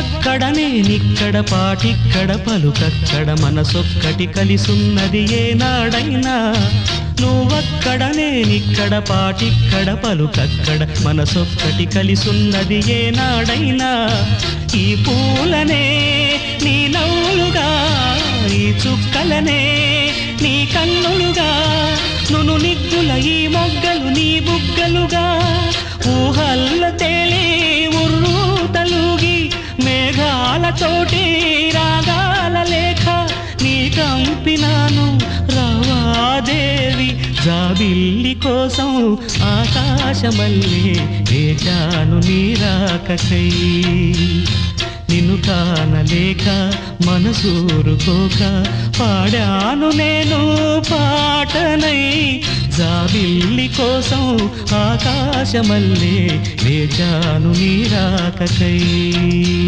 అక్కడ నేనిక్కడ పాటిక్కడ పలుకక్కడ మనసొక్కటి కలిసున్నది ఏనాడైనా. నువ్వక్కడ నేనిక్కడ పాటిక్కడ పలుకక్కడ మనసొక్కటి కలిసున్నది ఏనాడైనా. ఈ పూలనే నీ నవ్వులుగా ఈ చుక్కలనే నీ కన్నులుగా. నును నిగ్గుల ఈ మొగ్గలు నీ బుగ్గలుగా. మేఘాలతోటి రాగాల లేఖ నీ కంపినాను. రావాదేవి జాబిల్లి కోసం ఆకాశమల్లే వేచాను నీరాకకై నిన్ను కానలేక మనసూరుకోక పాడాను నేను పాటనై. జాబిల్లి కోసం ఆకాశమల్లే వేచాను నీరాకకై